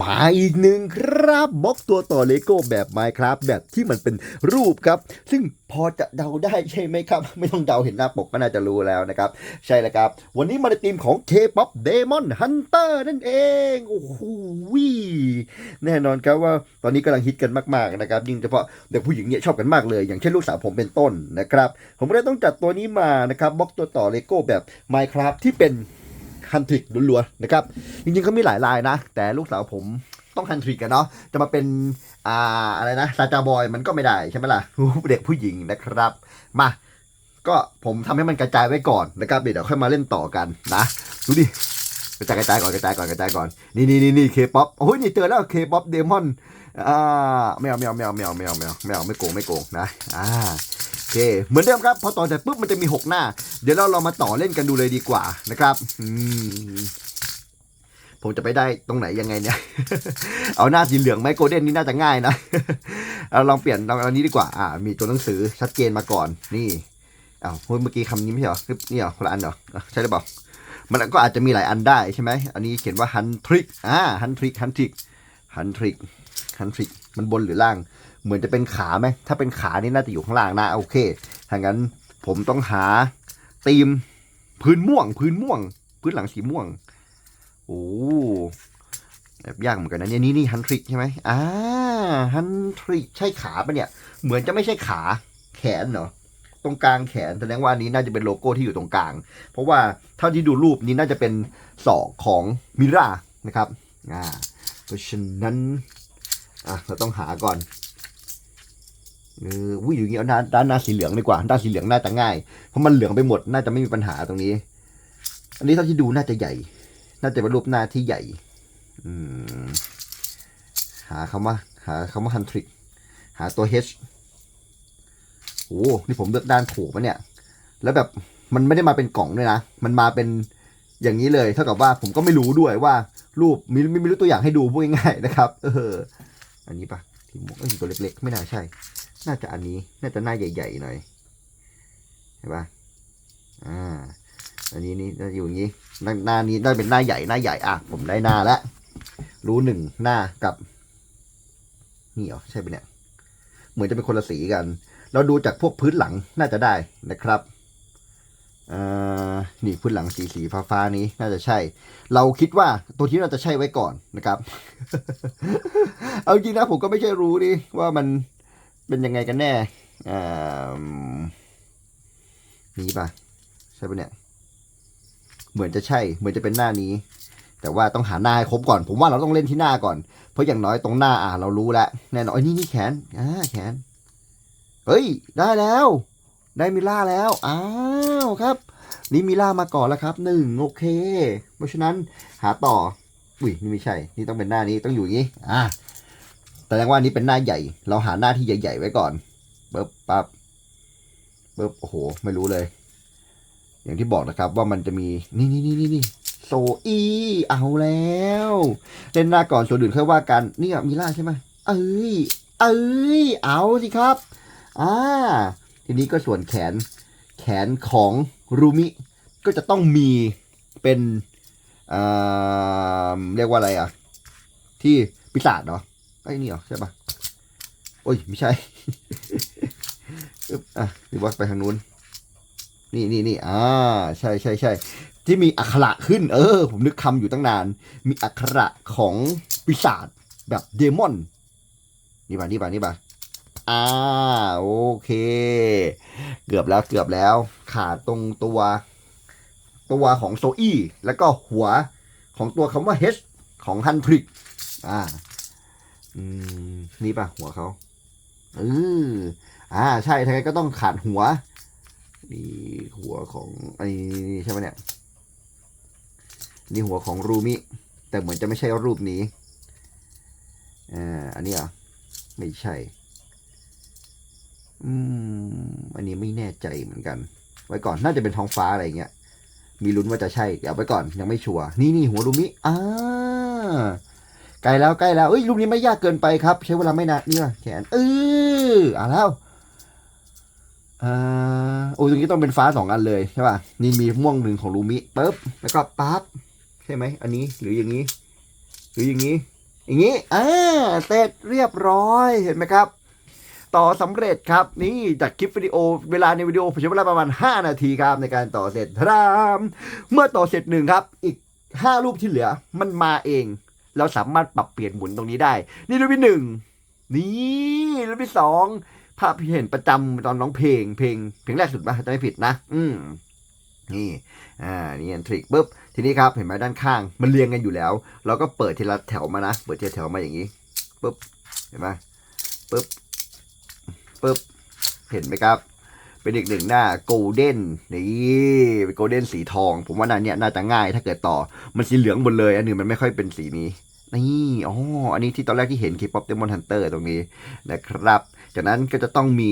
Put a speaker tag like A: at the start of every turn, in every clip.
A: มาอีกหนึ่งครับบล็อกตัวต่อเลโก้แบบ Minecraft แบบที่มันเป็นรูปครับ ซึ่งพอจะเดาได้ใช่ไหมครับ ไม่ต้องเดาเห็นหน้าปกก็น่าจะรู้แล้วนะครับ ใช่แล้วครับ วันนี้มาในทีมของ K-POP Demon Hunter นั่นเอง โอ้โหแน่นอนครับว่าตอนนี้กำลังฮิตกันมากๆนะครับ ยิ่งเฉพาะเด็กผู้หญิงเนี่ยชอบกันมากเลย อย่างเช่นลูกสาวผมเป็นต้นนะครับ ผมก็เลยต้องจัดตัวนี้มานะครับบล็อกตัวต่อเลโก้แบบ Minecraft ที่เป็น ฮันทริกล้วนๆนะครับ จริงๆเขามีหลายลายนะ แต่ลูกสาวผมต้องฮันทริกกันเนาะ จะมาเป็นอ่าอะไรนะซาจาบอยมันก็ไม่ได้ใช่ไหมล่ะ เด็กผู้หญิงนะครับ มาก็ผมทำให้มันกระจายไว้ก่อนนะครับเดี๋ยวค่อยมาเล่นต่อกันนะ ดูดิกระจายกระจายก่อนกระจายก่อนกระจายก่อน นี่นี่นี่นี่เคป๊อปโอ้ยนี่เจอแล้วเคป๊อปเดมอนอ่าไม่เอาไม่เอาไม่เอาไม่เอาไม่เอาไม่เอาไม่เอาไม่โกงไม่โกงนะอ่า เค เหมือนเดิมครับ พอต่อเสร็จปุ๊บมันจะมีหกหน้า เดี๋ยวเราเรามาต่อเล่นกันดูเลยดีกว่านะครับมผมจะไปได้ตรงไหนยังไงเนี่ย เอาหน้าสีเหลืองไหมโกลเด้นนี่น่าจะง่ายนะเอาลองเปลี่ยนเอาอันนี้ดีกว่า อ่า มีตัวหนังสือชัดเจนมาก่อน นี่อ้าวเมื่อกี้คำนี้ไม่ใช่เหรอนี่เหรอคนละอันเหรอ ใช่หรือเปล่า มันก็อาจจะมีหลายอันได้ใช่ไหม อันนี้เขียนว่าฮันทริก อ่า ฮันทริก ฮันทริก ฮันทริก ฮันทริก มันบนหรือล่าง เหมือนจะเป็นขาไหมถ้าเป็นขานี่น่าจะอยู่ข้างล่างนะโอเคถ้างั้นผมต้องหาธีมพื้นม่วง พื้นม่วง พื้นหลังสีม่วงโอ้แบบยากเหมือนกันนะเนี่ยนี่นี่ฮันทริกใช่ไหมอ่าฮันทริกใช่ขาปะเนี่ย เหมือนจะไม่ใช่ขาแขนเหรอตรงกลางแขนแสดงว่าอันนี้น่าจะเป็นโลโก้ที่อยู่ตรงกลาง เพราะว่าเท่าที่ดูรูปนี้น่าจะเป็นศอกของมิรานะครับอ่าเพราะฉะนั้นอะเราต้องหาก่อน เออวิ่งอย่างนี้เอาด้านด้านหน้าสีเหลืองดีกว่า ด้านสีเหลืองน่าจะง่าย เพราะมันเหลืองไปหมด น่าจะไม่มีปัญหาตรงนี้ อันนี้เท่าที่ดูน่าจะใหญ่ น่าจะเป็นรูปหน้าที่ใหญ่ อืม หาคำว่า หาคำว่าฮันทริก หาตัว H โอ้นี่ผมเลือกด้านถูกปะเนี่ย แล้วแบบมันไม่ได้มาเป็นกล่องด้วยนะ มันมาเป็นอย่างนี้เลย เท่ากับว่าผมก็ไม่รู้ด้วยว่า รูปมีม่ไม่รู้ตัวอย่างให้ดูพูดง่ายๆนะครับ เออ อันนี้ปะ ที่หมวกเอ้ยตัวเล็กๆ ไม่น่าใช่ น่าจะอันนี้ น่าจะหน้าใหญ่ๆหน่อยเห็นปะอ่า อันนี้นี่น่าจะอยู่อย่างนี้ หน้านี้ได้เป็นหน้าใหญ่หน้าใหญ่อะผมได้หน้าแล้วรู้หนึ่งหน้ากับนี่เหรอใช่ปะเนี่ย เหมือนจะเป็นคนละสีกัน เราดูจากพวกพื้นหลังน่าจะได้นะครับ นี่พื้นหลังสีสีฟ้าฟ้านี้น่าจะใช่ เราคิดว่าตัวที่เราจะใช่ไว้ก่อนนะครับ เอาจริงนะผมก็ไม่ใช่รู้ดิว่ามันเป็นยังไงกันแน่อ่านี่ปะใช่ปะเนี่ย เหมือนจะใช่ เหมือนจะเป็นหน้านี้ แต่ว่าต้องหาหน้าให้ครบก่อน ผมว่าเราต้องเล่นที่หน้าก่อน เพราะอย่างน้อยตรงหน้าอ่าเรารู้แล้วแน่นอนนี่นี่แขนอ่าแขน เฮ้ย ได้แล้ว ได้มิล่าแล้วอ้า ครับนี่มิล่ามาก่อนแล้วครับหนึ่งโอเค เพราะฉะนั้นหาต่ออุ้ยนี่ไม่ใช่ นี่ต้องเป็นหน้านี้ต้องอยู่อย่างนี้อ่าแสดงว่านี่เป็นหน้าใหญ่ เราหาหน้าที่ใหญ่ ๆ ไว้ก่อนปึ๊บปั๊บปึ๊บโอ้โห ไม่รู้เลย อย่างที่บอกนะครับว่ามันจะมีนี่นี่นี่นี่นี่โซอีเอาแล้ว เล่นหน้าก่อนส่วนอื่นค่อยว่ากันนี่อะมิล่าใช่ไหมเอ้ยเอ้ยเอาสิครับอ่าทีนี้ก็ส่วนแขน แขนของรูมิก็จะต้องมีเป็นอ่าเรียกว่าอะไรอะ ที่ปีศาจเนาะไอ้นี่เหรอใช่ปะโอ้ยไม่ใช่อืบอะนี่ว่าไปทางนู้น นี่นี่นี่อ่าใช่ใช่ใช่ที่มีอักขระขึ้น เออ ผมนึกคำอยู่ตั้งนาน มีอักขระของปีศาจแบบเดมอน นี่ป่ะนี่ป่ะนี่ป่ะ อ่าโอเค เกือบแล้วเกือบแล้ว ขาดตรงตัว ตัวของโซอี้แล้วก็หัวของตัวคำว่า H ของฮันทริก อ่า อืม นี่ป่ะ หัวเขาเอออ่า ใช่ทั้งนั้นก็ต้องขาดหัว นี่หัวของไอ้นี่ใช่ไหมเนี่ย นี่หัวของรูมิ แต่เหมือนจะไม่ใช่รูปนี้อ่าอันนี้เหรอะไม่ใช่ อืมอันนี้ไม่แน่ใจเหมือนกัน ไว้ก่อนน่าจะเป็นท้องฟ้าอะไรเงี้ย มีลุ้นว่าจะใช่ เดี๋ยวไว้ก่อนยังไม่ชัวร์นี่นี่หัวรูมิอ่าใกล้แล้วใกล้แล้วเอ้ยรูปนี้ไม่ยากเกินไปครับ ใช้เวลาไม่นานนี่ว่ะแขนเอออ่าแล้วอ่าโอ้ยตรงนี้ต้องเป็นฟ้าสองอันเลยใช่ป่ะนี่มีม่วงหนึ่งของรูมิปุ๊บแล้วก็ปั๊บใช่ไหมอันนี้หรืออย่างนี้ หรืออย่างนี้ อย่างนี้อ่าเสร็จเรียบร้อยเห็นไหมครับ ต่อสำเร็จครับ นี่จากคลิปวิดีโอเวลาในวิดีโอผมใช้เวลาประมาณ 5 นาทีครับในการต่อเสร็จทรามเมื่อต่อเสร็จหนึ่งครับ อีก 5 รูปที่เหลือมันมาเอง เราสามารถปรับเปลี่ยนหมุนตรงนี้ได้ นี่รูปที่หนึ่งนี่รูปที่สองภาพที่เห็นประจำตอนร้องเพลง เพลงเพลงแรกสุดป่ะจะไม่ผิดนะ อืมนี่ อ่า นี่อันทริกปุ๊บ ทีนี้ครับ เห็นไหมด้านข้าง มันเรียงกันอยู่แล้ว เราก็เปิดทีละแถวมานะ เปิดทีละแถวมาอย่างนี้ปุ๊บ เห็นไหมปุ๊บ ปุ๊บ เห็นไหมครับ เป็นอีกหนึ่งหน้าโกลเด้นนี่เป็นโกลเด้นสีทอง ผมว่าน่าเนี่ยน่าจะง่ายถ้าเกิดต่อ มันสีเหลืองหมดเลย อันอื่นมันไม่ค่อยเป็นสีนี้นี่อ๋ออันนี้ที่ตอนแรกที่เห็น K-pop Demon Hunter ตรงนี้นะครับ จากนั้นก็จะต้องมี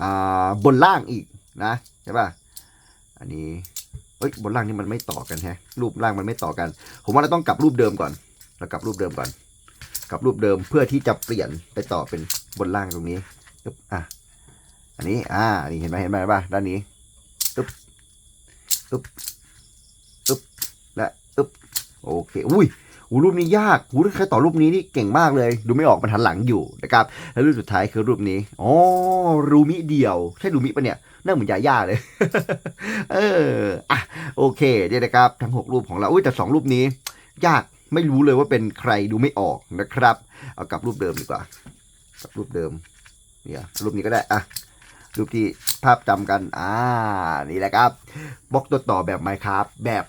A: อ่าบนล่างอีกนะใช่ป่ะอันนี้เอ้ยบนล่างนี่มันไม่ต่อกันแฮะ รูปล่างมันไม่ต่อกัน ผมว่าเราต้องกลับรูปเดิมก่อนเรากลับรูปเดิมก่อนกลับรูปเดิมเพื่อที่จะเปลี่ยนไปต่อเป็นบนล่างตรงนี้ ปึ๊บอะอันนี้อ่านี่เห็นไหมเห็นไหมป่ะด้านนี้อึ๊บอึ๊บอึ๊บและอึ๊บโอเคอุ้ยหูรูปนี้ยากหูใครต่อรูปนี้นี่เก่งมากเลย ดูไม่ออกมันหันหลังอยู่นะครับแล้วรูปสุดท้ายคือรูปนี้อ๋อรูมิเดียวใช่รูมิปะเนี่ยน่าเหมือนยาย่าเลย เอออะโอเคเนี่ยนะครับ ทั้งหกรูปของเราอุ้ยแต่สองรูปนี้ ยากไม่รู้เลยว่าเป็นใครดูไม่ออกนะครับ เอากลับรูปเดิมดีกว่ากลับรูปเดิม เนี่ยรูปนี้ก็ได้อะรูปที่ภาพจำกัน อ่า นี่แหละครับบล็อกตัวต่อแบบไมค์ครับแบบ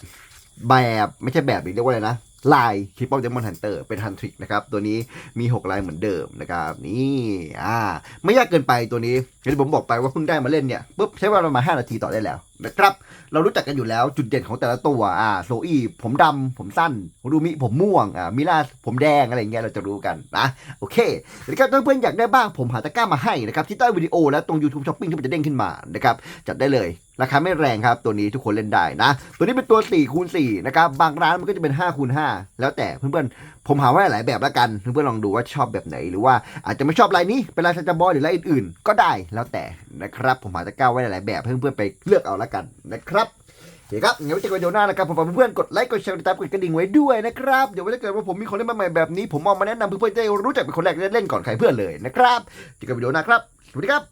A: แบบไม่ใช่แบบนี้เรียกว่าอะไรนะลายคลิปออฟเดมอนฮันเตอร์เป็นฮันทริกนะครับ ตัวนี้มี 6 ลายเหมือนเดิมนะครับ นี่อ่า ไม่ยากเกินไปตัวนี้อย่างที่ผมบอกไปว่าเพิ่งได้มาเล่นเนี่ยปุ๊บใช้เวลาประมาณ5นาทีต่อได้แล้วนะครับเรารู้จักกันอยู่แล้วจุดเด่นของแต่ละตัวอ่าโซอี้ผมดำผมสั้นรูมิผมม่วงอ่ามิลาผมแดงอะไรอย่างเงี้ยเราจะรู้กันนะโอเคนะครับถ้าเพื่อนอยากได้บ้างผมหาตะกร้ามาให้นะครับที่ใต้วิดีโอและตรง YouTube Shopping ที่มันจะเด้งขึ้นมานะครับจัดได้เลยราคาไม่แรงครับ ตัวนี้ทุกคนเล่นได้นะ ตัวนี้เป็นตัว4คูณ4นะครับบางร้านมันก็จะเป็น5คูณ5แล้วแต่เพื่อนๆ ผมหาไว้หลายแบบแล้วกันเพื่อนๆลองดูว่าชอบแบบไหน หรือว่าอาจจะไม่ชอบลายนี้เป็นลายซันจาบอยหรือลายอื่นๆ ก็ได้แล้วแต่นะครับ ผมหาตะก้าไว้หลายแบบเพื่อนๆไปเลือกเอาแล้วกันนะครับโอเคครับงั้นไว้เจอกันวิดีโอหน้านะครับผมฝากเพื่อนๆกดไลค์กดแชร์กดติดตามกดกระดิ่งไว้ด้วยนะครับเดี๋ยวถ้าเกิดว่าผมมีของเล่นใหม่แบบนี้ ผมเอามาแนะนำเพื่อนๆจะได้รู้จักเป็นคนแรกจะได้เล่นก่อนใครเพื่อนเลยนะครับเจอกันวิดีโอหน้าครับสวัสดีครับ